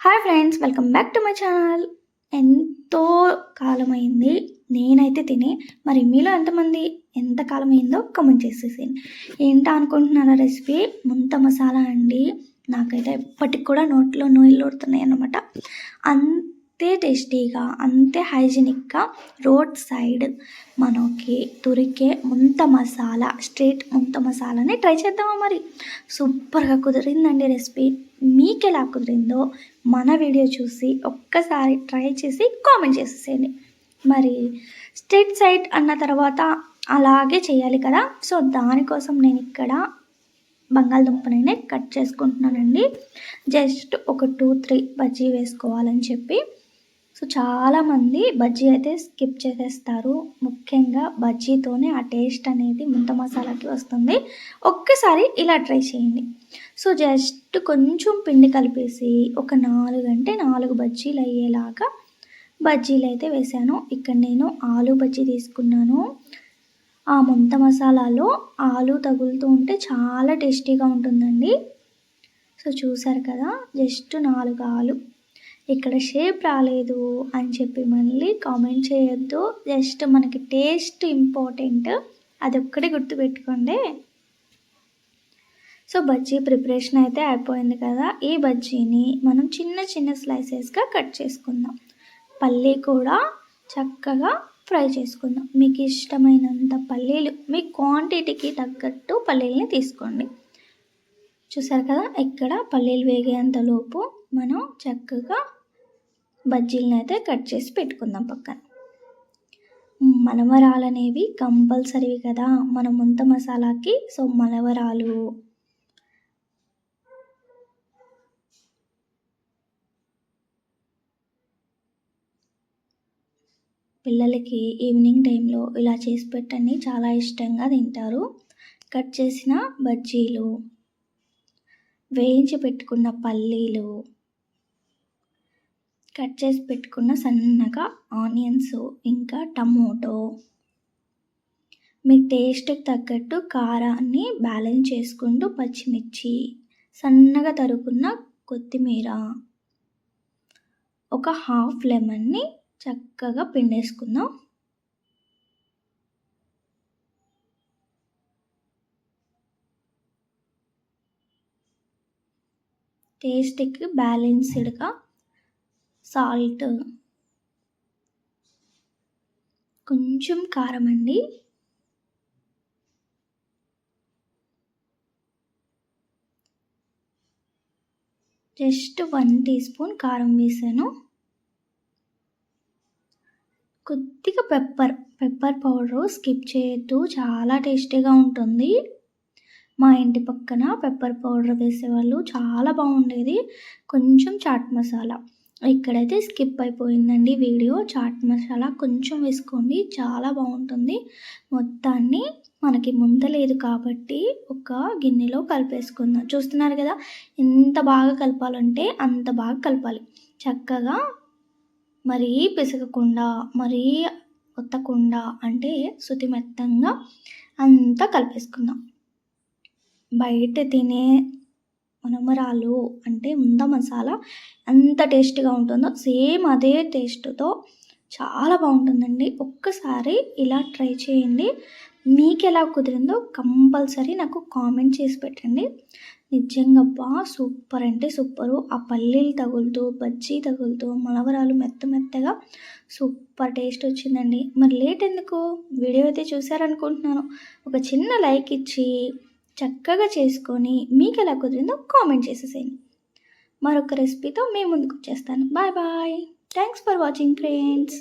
Hi friends welcome back to my channel ఎంతో కాలమైంది. నేనైతే తిని మరి మీలో ఎంతమంది ఎంత కాలం అయిందో కమెంట్ చేసేసేయండి. ఏంటా అనుకుంటున్నారా రెసిపీ ముంత మసాలా అండి. నాకైతే ఎప్పటికి కూడా నోట్లో నూనెలు ఊడుతున్నాయి అన్నమాట. అంతే టేస్టీగా అంతే హైజీనిక్గా రోడ్ సైడ్ మనకి దొరికే ముంత మసాలా స్ట్రీట్ ముంత మసాలాని ట్రై చేద్దామా మరి? సూపర్గా కుదిరిందండి రెసిపీ మీకు ఎలా కుదిరిందో మన వీడియో చూసి ఒక్కసారి ట్రై చేసి కామెంట్ చేసేసేయండి. మరి స్టేట్ సైడ్ అన్న తర్వాత అలాగే చేయాలి కదా. సో దానికోసం నేను ఇక్కడ బంగాళదుంపనైనా కట్ చేసుకుంటున్నానండి. జస్ట్ ఒక టూ త్రీ బజ్జీ వేసుకోవాలని చెప్పి. సో చాలామంది బజ్జీ అయితే స్కిప్ చేసేస్తారు. ముఖ్యంగా బజ్జీతోనే ఆ టేస్ట్ అనేది ముంత మసాలాకి వస్తుంది. ఒక్కసారి ఇలా ట్రై చేయండి. సో జస్ట్ కొంచెం పిండి కలిపేసి ఒక నాలుగు అంటే నాలుగు బజ్జీలు అయ్యేలాగా బజ్జీలు అయితే వేసాను. ఇక్కడ నేను ఆలు బజ్జీ తీసుకున్నాను. ఆ ముంత మసాలాలో ఆలు తగులుతూ ఉంటే చాలా టేస్టీగా ఉంటుందండి. సో చూసారు కదా జస్ట్ నాలుగు ఆలు. ఇక్కడ షేప్ రాలేదు అని చెప్పి మళ్ళీ కామెంట్ చేయొద్దు. జస్ట్ మనకి టేస్ట్ ఇంపార్టెంట్. అదొక్కటి గుర్తుపెట్టుకోండి. సో బజ్జీ ప్రిపరేషన్ అయితే అయిపోయింది కదా. ఈ బజ్జీని మనం చిన్న చిన్న స్లైసెస్గా కట్ చేసుకుందాం. పల్లీ కూడా చక్కగా ఫ్రై చేసుకుందాం. మీకు ఇష్టమైనంత పల్లీలు మీ క్వాంటిటీకి తగ్గట్టు పల్లీలని తీసుకోండి. చూసారు కదా ఇక్కడ పల్లీలు వేగేంత లోపు మనం చక్కగా బజ్జీలను అయితే కట్ చేసి పెట్టుకుందాం పక్కన. మనవరాలు అనేవి కంపల్సరీ కదా. మన ముంత మసాలాకి సో మనవరాలు పిల్లలకి ఈవినింగ్ టైంలో ఇలా చేసి పెట్టండి. చాలా ఇష్టంగా తింటారు. కట్ చేసిన బజ్జీలు వేయించి పెట్టుకున్న పల్లీలు కట్ చేసి పెట్టుకున్న సన్నగా ఆనియన్స్ ఇంకా టమోటో. మీ టేస్ట్కి తగ్గట్టు కారాన్ని బ్యాలెన్స్ చేసుకుంటూ పచ్చిమిర్చి సన్నగా తరుకున్న కొత్తిమీర ఒక హాఫ్ లెమన్ని చక్కగా పిండేసుకుందాం. టేస్ట్కి బ్యాలెన్స్డ్గా సాల్ట్ కొంచెం కారం అండి. జస్ట్ వన్ టీ స్పూన్ కారం వేసాను. కొద్దిగా పెప్పర్ పెప్పర్ పౌడరు స్కిప్ చేయొద్దు చాలా టేస్టీగా ఉంటుంది. మా ఇంటి పక్కన పెప్పర్ పౌడర్ వేసేవాళ్ళు చాలా బాగుండేది. కొంచెం చాట్ మసాలా. ఇక్కడైతే స్కిప్ అయిపోయిందండి వీడియో. చాట్ మసాలా కొంచెం వేసుకోండి చాలా బాగుంటుంది. మొత్తాన్ని మనకి ముందలేదు కాబట్టి ఒక గిన్నెలో కలిపేసుకుందాం. చూస్తున్నారు కదా ఎంత బాగా కలపాలంటే అంత బాగా కలపాలి. చక్కగా మరీ పిసకకుండా మరీ ఒత్తకుండా అంటే శుతిమెత్తంగా అంతా కలిపేసుకుందాం. బయట తినే మనమరాలు అంటే ఉంద మసాలా ఎంత టేస్ట్గా ఉంటుందో సేమ్ అదే టేస్ట్తో చాలా బాగుంటుందండి. ఒక్కసారి ఇలా ట్రై చేయండి. మీకు ఎలా కుదిరిందో కంపల్సరీ నాకు కామెంట్ చేసి పెట్టండి. నిజంగా సూపర్. అంటే సూపరు. ఆ పల్లీలు తగులుతూ బజ్జీ తగులుతూ మలవరాలు మెత్త మెత్తగా సూపర్ టేస్ట్ వచ్చిందండి. మరి లేట్ ఎందుకు? వీడియో అయితే చూసారనుకుంటున్నాను ఒక చిన్న లైక్ ఇచ్చి చక్కగా చేసుకొని మీకు ఎలా కుదిరిందో కామెంట్ చేసేసేయండి. మరొక రెసిపీతో మేము ముందుకు వచ్చేస్తాను. Bye bye. Thanks for watching friends